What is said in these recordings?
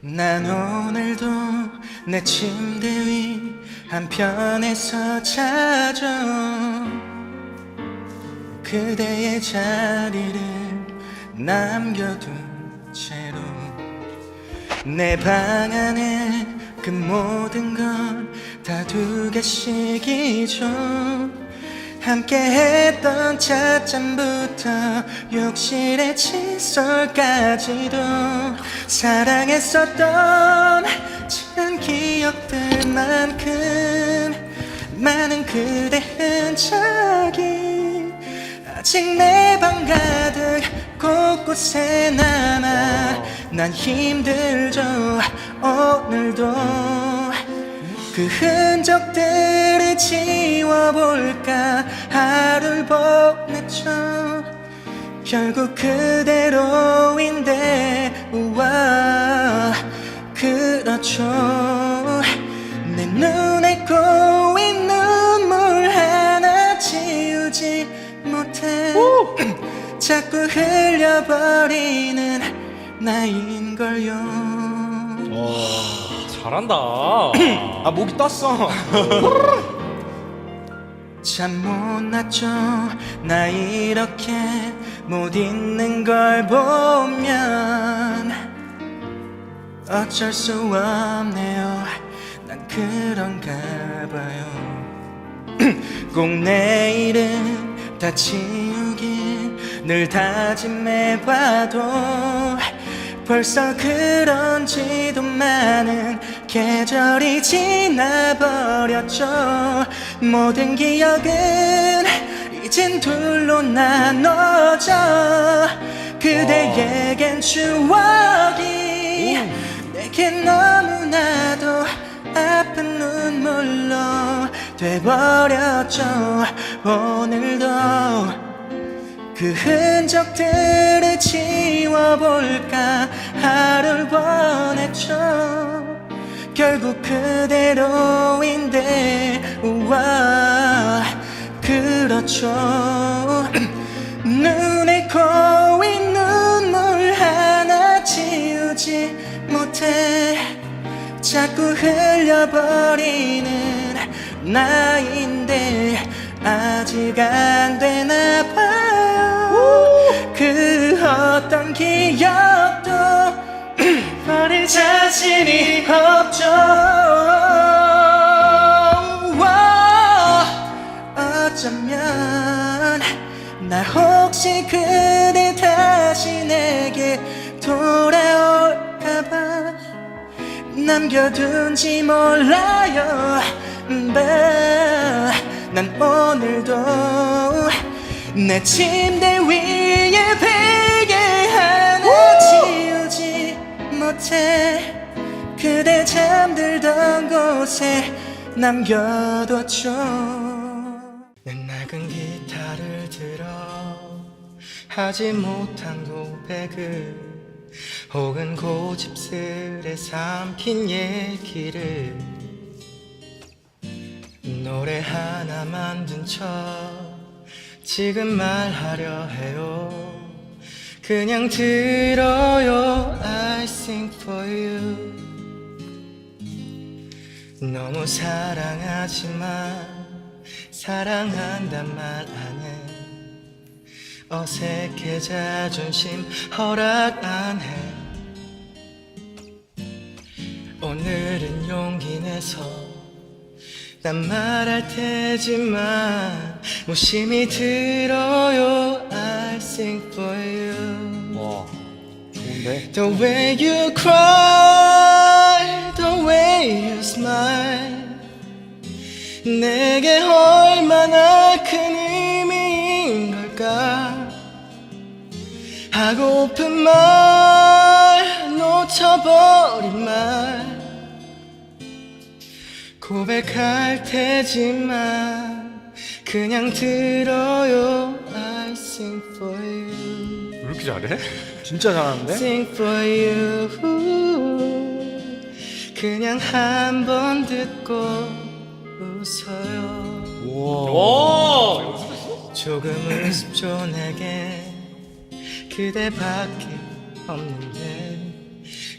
난 오늘도 내 침대 위 한편에서 자죠 그대의 자리를 남겨둔 채로 내 방 안에 그 모든 건다두 개씩이죠 함께 했던 찻잔부터 욕실의 칫솔까지도 사랑했었던 지난 기억들만큼 많은 그대 흔적이 아직 내 방 가득 곳곳에 남아 난 힘들죠 오늘도 그 흔적들을 지워볼까? 하루를 보냈죠 결국 그대로인데 우와 그렇죠. 내 눈에 고인 눈물 하나 지우지 못해. 자꾸 흘려버리는 나인 걸요 잘한다. 아 목이 떴어. 참 못났죠 나 이렇게 못 있는 걸 보면 어쩔 수 없네요. 난 그런가 봐요. 꼭 내일은 다 지우긴 늘 다짐해봐도 벌써 그런지도 많은 계절이 지나버렸죠. 모든 기억은 이젠 둘로 나눠져 그대에겐 추억이 내겐 너무나도 아픈 눈물로 돼버렸죠. 오늘도 그 흔적들을 지워볼까 하루를 보냈죠. 결국 그대로인데 우와 그렇죠. 눈에 고인 눈물 하나 지우지 못해 자꾸 흘려버리는 나인데 아직 안 되나 봐요 그 어떤 기억도 버릴 자신이 없죠. 와, 어쩌면 나 혹시 그대 다시 내게 돌아올까봐 남겨둔지 몰라요. 바, 난 오늘도 내 침대 위에 베개 하나 지우지 못해. 그대 잠들던 곳에 남겨뒀죠. 내 낡은 기타를 들어 하지 못한 고백을 혹은 고집스레 삼킨 얘기를 노래 하나 만든 척 지금 말하려 해요. 그냥 들어요. I sing for you. 너무 사랑하지만 사랑한단 말 안 해. 어색해 자존심 허락 안 해. 오늘은 용기 내서 난 말할 테지만 무심히 들어요 I sing for you 와 좋은데 The way you cry The way you smile 내게 얼마나 큰 의미인 걸까 하고픈 말 놓쳐버린 말 고백할 테지만 그냥 들어요. I sing for you. 왜 이렇게 잘해? 진짜 잘하는데? Sing for you. 그냥 한 번 듣고 웃어요. 와. 조금 우습죠 내게 그대밖에 없는데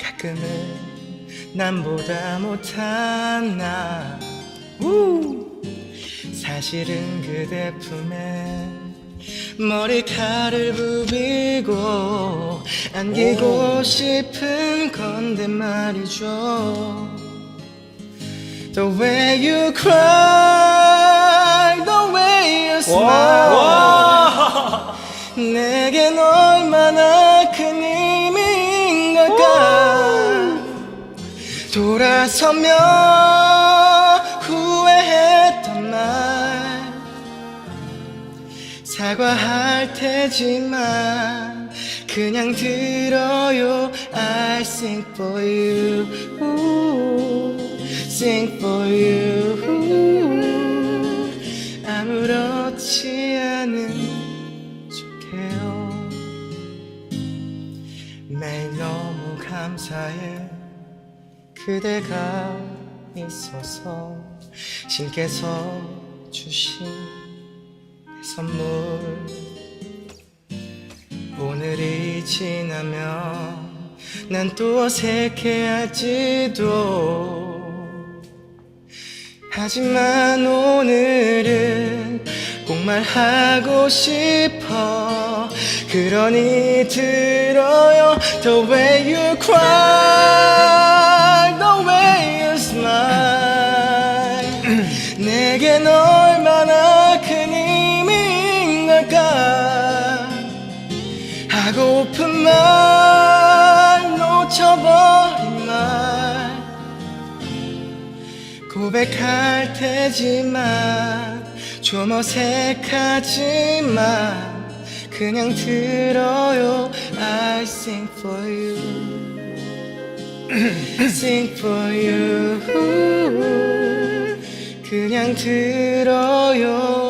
가끔은 남보다 못한 나. 우! 사실은 그대 품에 머리카락을 부비고 안기고 싶은 건데 말이죠. The way you cry, the way you smile. 내겐 얼 돌아서면 후회했던 말 사과할 테지만 그냥 들어요. I sing for you. Sing for you. 아무렇지 않은 척해요. 매일 너무 감사해 그대가 있어서 신께서 주신 내 선물. 오늘이 지나면 난 또 어색해할지도. 하지만 오늘은 꼭 말하고 싶어. 그러니 들어요. The way you cry 하고픈 말 놓쳐버린 말 고백할 테지만 좀 어색하지만 그냥 들어요. I sing for you. sing for you. 그냥 들어요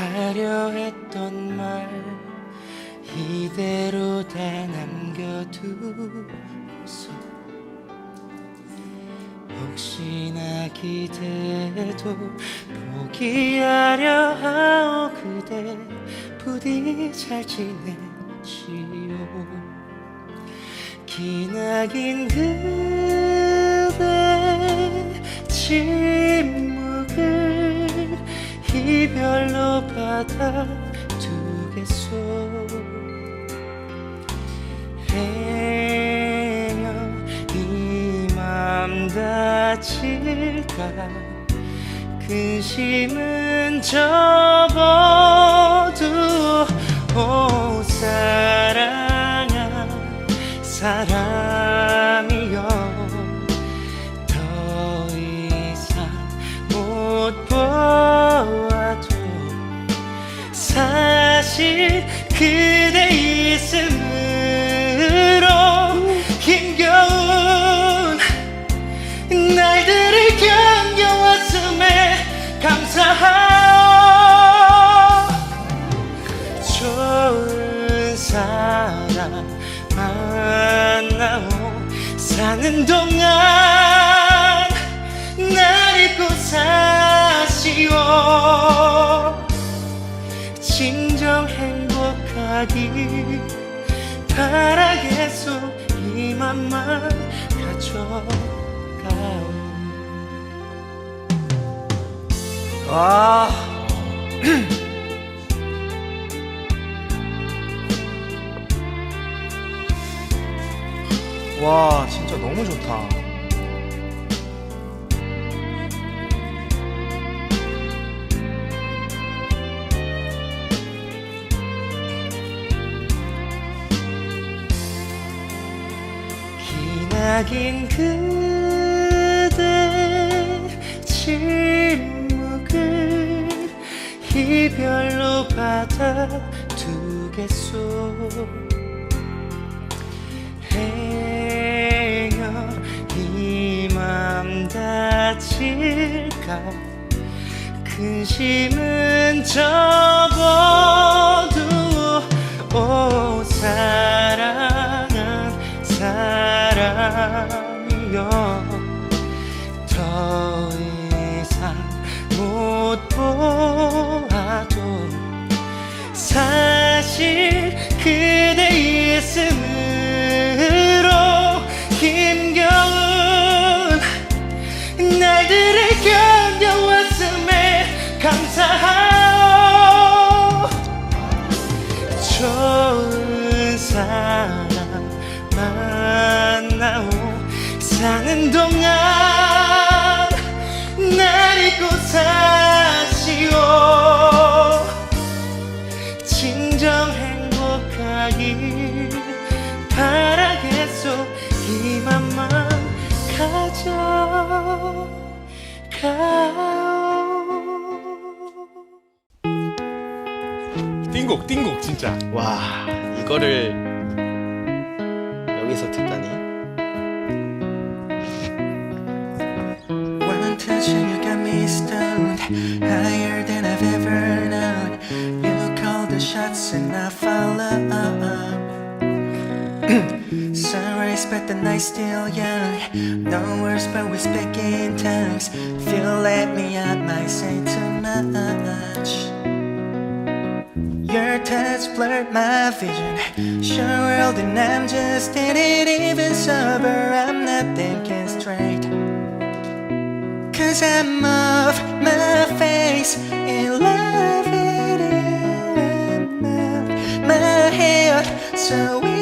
하려 했던 말 이대로 다 남겨두고서 혹시나 기대도 포기하려 하오 그대 부디 잘 지내시오 기나긴 그대 침묵을 이별로 받아두겠소. 해며 이맘 다칠까? 근심은 접어두어 사시오 진정 행복하기 바라겠소 이 맘만 가져가오 와. 와, 진짜 너무 좋다. 기나긴 그대 침묵을 이별로 받아두겠소. 바라겠소 해요 이맘 다칠까? 근심은 적어도 오 사랑한 사람이여 사는 동안 날 잊고 사시오. 진정 행복하길 바라겠소 이 맘만 가져가오 띵곡 띵곡 진짜. 와 이거를 Sunrise but the night's still young No words but we speak in tongues you let me I might say too much Your touch blurred my vision. Sure world and I'm just in it, even sober. I'm not thinking straight. Cause I'm off my face in love you. I'm my head, so into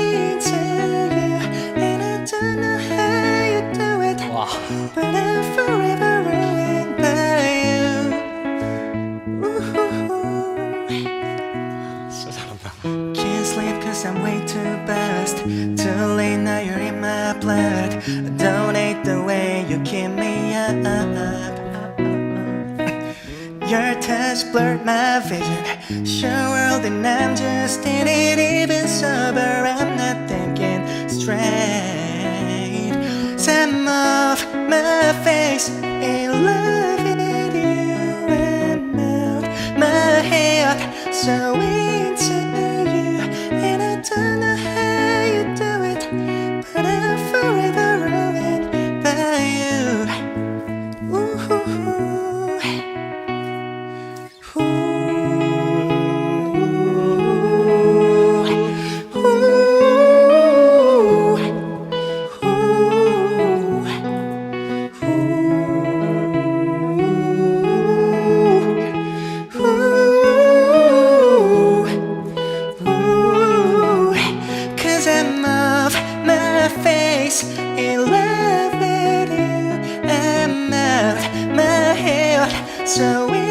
so we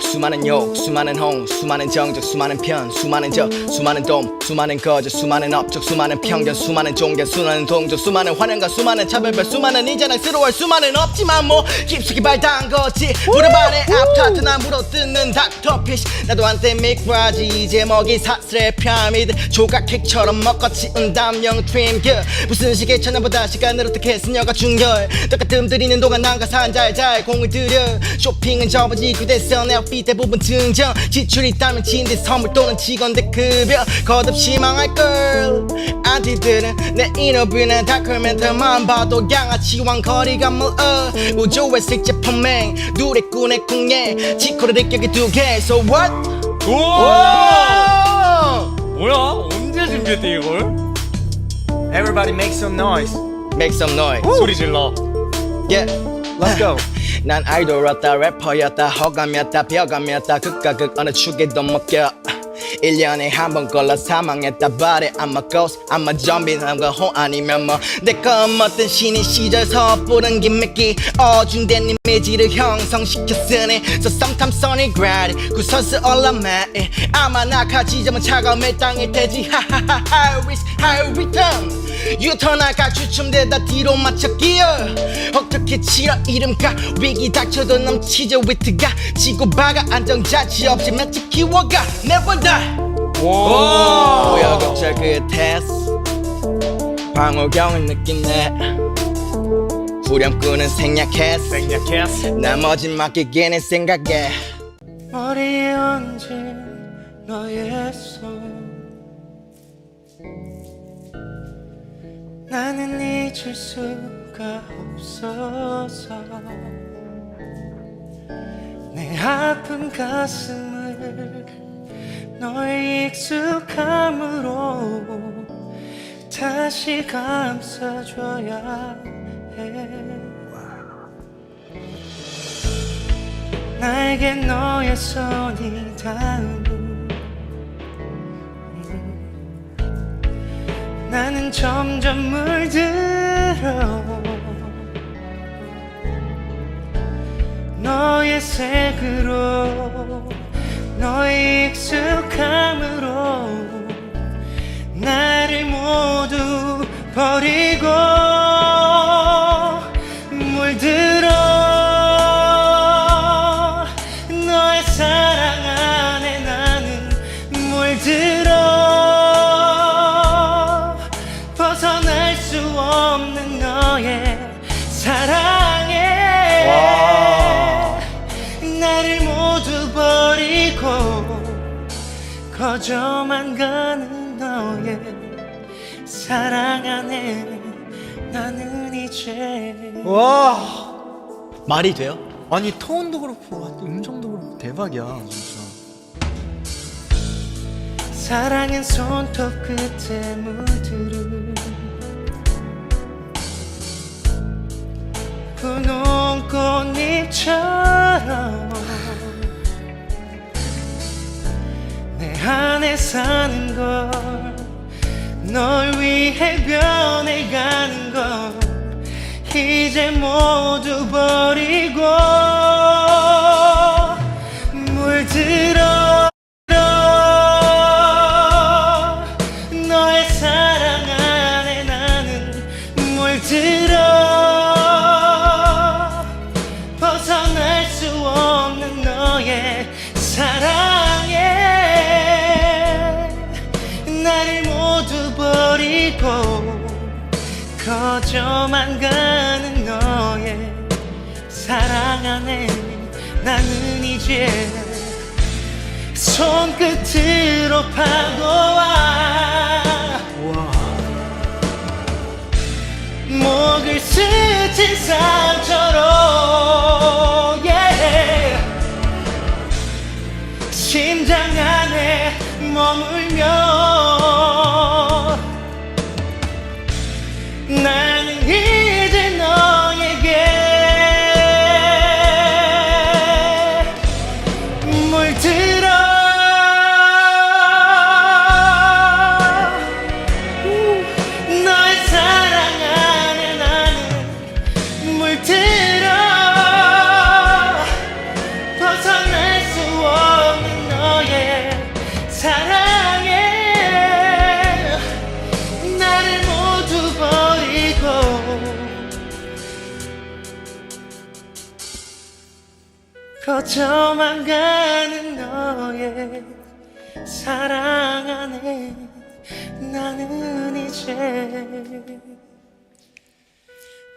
수많은 욕, 수많은 홍, 수많은 정적, 수많은 편, 수많은 적, 수많은 돔, 수많은 거저, 수많은 업적, 수많은 편견, 수많은 종교, 수많은 동조, 수많은 환영과 수많은 차별별, 수많은 이자랑 스러워 수많은 없지만 뭐 깊숙이 발단 거지. 무릎 아래 앞타트 난 물어뜯는 닥터피쉬. 나도 한때 미꾸라지 이제 먹이 사슬의 피라미드 조각핵처럼 먹어치운 담령 트림 그 무슨 시계 천년보다 시간을 어떻게 쓰냐가 중요해 똑같음 들이는 동안 난가 산잘잘 공을 들여. 쇼핑은 접어지고 됐 어내 outfit 대부분 증정. 지출이 있다면 침대 선물 또는 직원들 급여. 거듭 망할걸. 안티들은 내 인터뷰는 다큐멘터만 봐도 양아치왕 거리가 멀어. 우주의 색제품행 누리꾼의 궁예 지코를 느끼게 두개. So what? 우와! 뭐야? 언제 준비했대 이걸? Everybody make some noise. Make some noise. 소리 질러. Yeah. Let's go. 난 아이돌이었다 래퍼였다 허감이었다 벼감이었다 극과 극 어느 축에도 먹혀 1년에 한 번 걸러 사망했다 But I'm a ghost I'm a zombie 난거호 아니면 뭐. 내꺼 멋든 신인 시절 섣부른 김맥기 어중된 이미지를 형성시켰으니. So sometimes sunny grad 구선수 올라매. 아마 낙하 지점은 차가운 밀당일 테지. 하하하 high risk high return 유턴할까 주춤대다 뒤로 맞춰 기어. 어떻게 치러 이름가 위기 닥쳐도 넘치죠 위트가. 지고 박아 안정자치 없이 맷집 키워가. Never die 우여곡절 끝에서 방어경을 느끼네. 후렴구는 생략했어. 생략했어. 나머지 맡기기는 생각해. 머리에 얹은 너의 손 나는 잊을 수가 없어서 내 아픈 가슴을 너의 익숙함으로 다시 감싸줘야 해. 나에게 너의 손이 닿은 나는 점점 물들어. 너의 색으로 너의 익숙함으로 나를 모두 버리고 사랑 안에 나는 이제 와. 말이 돼요? 아니 톤도 그렇고 음정도 그렇고 대박이야 진짜. 사랑은 손톱 끝에 물들은 분홍 꽃잎처럼 내 안에 사는 걸 널 위해 변해가는 걸 이제 모두 버리고 끝으로 파고와 목을 스친 상처럼 yeah. 심장 안에 머물며 거쳐만 가는 너의 사랑 안에 나는 이제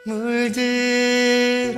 물들